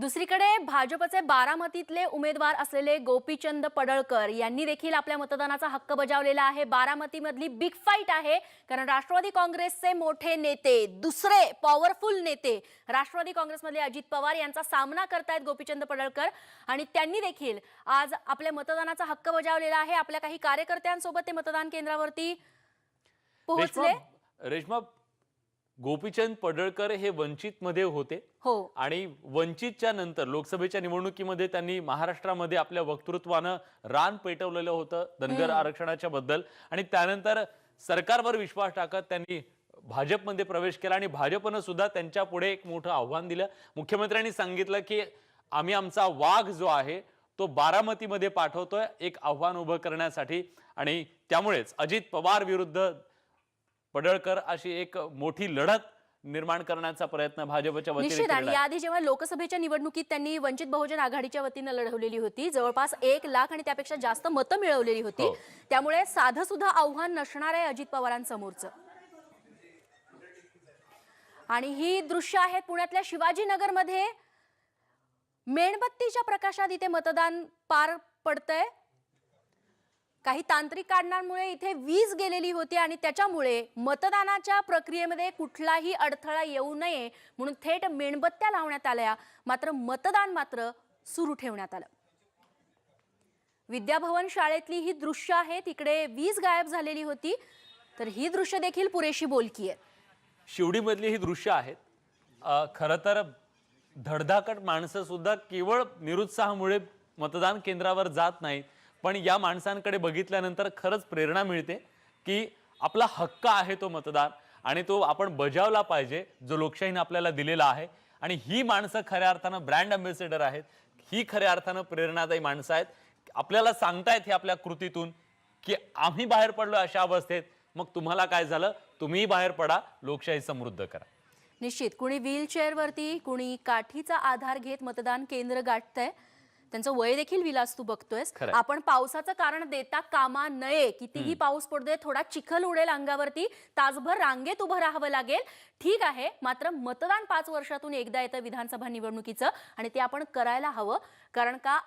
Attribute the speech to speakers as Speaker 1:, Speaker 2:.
Speaker 1: दुसरीकडे भाजपचे बारामतीतले उमेदवार असलेले गोपीचंद पडळकर यांनी देखील आपल्या मतदानाचा हक्क बजावलेला आहे. बारामतीमधली बिग फाईट आहे. कारण राष्ट्रवादी काँग्रेसचे मोठे नेते दुसरे पॉवरफुल नेते राष्ट्रवादी काँग्रेसमधले अजित पवार यांचा सामना करतायत गोपीचंद पडळकर. आणि त्यांनी देखील आज आपल्या मतदानाचा हक्क बजावलेला आहे. आपल्या काही कार्यकर्त्यांसोबत ते मतदान केंद्रावरती पोहोचले.
Speaker 2: रेश्मा गोपीचंद पडळकर हे वंचित मध्ये होते.
Speaker 1: हो.
Speaker 2: आणि वंचितच्या नंतर लोकसभेच्या निवडणुकीमध्ये त्यांनी महाराष्ट्रामध्ये आपल्या वक्तृत्वानं रान पेटवलेलं होतं धनगर आरक्षणाच्या बद्दल. आणि त्यानंतर सरकारवर विश्वास टाकत त्यांनी भाजपमध्ये प्रवेश केला आणि भाजपनं सुद्धा त्यांच्या पुढे एक मोठं आव्हान दिलं. मुख्यमंत्र्यांनी सांगितलं की आम्ही आमचा वाघ जो आहे तो बारामतीमध्ये पाठवतोय एक आव्हान उभं करण्यासाठी. आणि त्यामुळेच अजित पवार विरुद्ध पडळकर अशी एक मोठी लढत निर्माण करण्याचा प्रयत्न भाजपच्या वतीने
Speaker 1: निश्चित. आणि. याआधी जेव्हा लोकसभेच्या निवडणुकीत त्यांनी वंचित बहुजन आघाडीच्या वतीनं लढवलेली होती जवळपास एक लाख आणि त्यापेक्षा जास्त मतं मिळवलेली होती.
Speaker 2: हो.
Speaker 1: त्यामुळे साधं सुद्धा आव्हान नसणार आहे अजित पवारांसमोरचं. आणि ही दृश्य आहेत पुण्यातल्या शिवाजीनगरमध्ये. मेणबत्तीच्या प्रकाशात इथे मतदान पार पडतंय. काही तांत्रिक कारणांमुळे इथे वीज गेलेली होती आणि त्याच्यामुळे मतदानाच्या प्रक्रियेमध्ये कुठलाही अडथळा येऊ नये म्हणून थेट मेणबत्त्या लावण्यात आल्या. मात्र मतदान मात्र सुरू ठेवण्यात आलं. विद्याभवन शाळेतली ही दृश्य आहेत इकडे वीज गायब झालेली होती. तर ही दृश्य देखील पुरेशी बोलकी आहेत
Speaker 2: शिवडीमधली ही दृश्य आहेत. खरं तर धडधाकट माणसं सुद्धा केवळ निरुत्साहामुळे मतदान केंद्रावर जात नाहीत. पण या माणसांकडे बघितल्यानंतर खरंच प्रेरणा मिळते की आपला हक्क आहे तो मतदान आणि तो आपण बजावला पाहिजे जो लोकशाहीने आपल्याला दिलेला आहे. आणि ही माणसं खऱ्या अर्थानं ब्रँड अम्बेसेडर आहेत. ही खऱ्या अर्थानं प्रेरणादायी माणसं आहेत. आपल्याला सांगतायत हे आपल्या कृतीतून की आम्ही बाहेर पडलो अशा अवस्थेत मग तुम्हाला काय झालं? तुम्हीही बाहेर पडा लोकशाही समृद्ध करा.
Speaker 1: निश्चित. कुणी व्हीलचेअरवरती कुणी काठीचा आधार घेत मतदान केंद्र गाठतंय. त्यांचं वय देखील विलास तू बघतोयस. आपण पावसाचं कारण देता कामा नये. कितीही पाऊस पडतोय थोडा चिखल उडेल अंगावरती तासभर रांगेत उभं राहावं लागेल. ठीक आहे मात्र मतदान पाच वर्षातून एकदा येतं विधानसभा निवडणुकीचं आणि ते आपण करायला हवं. कारण का?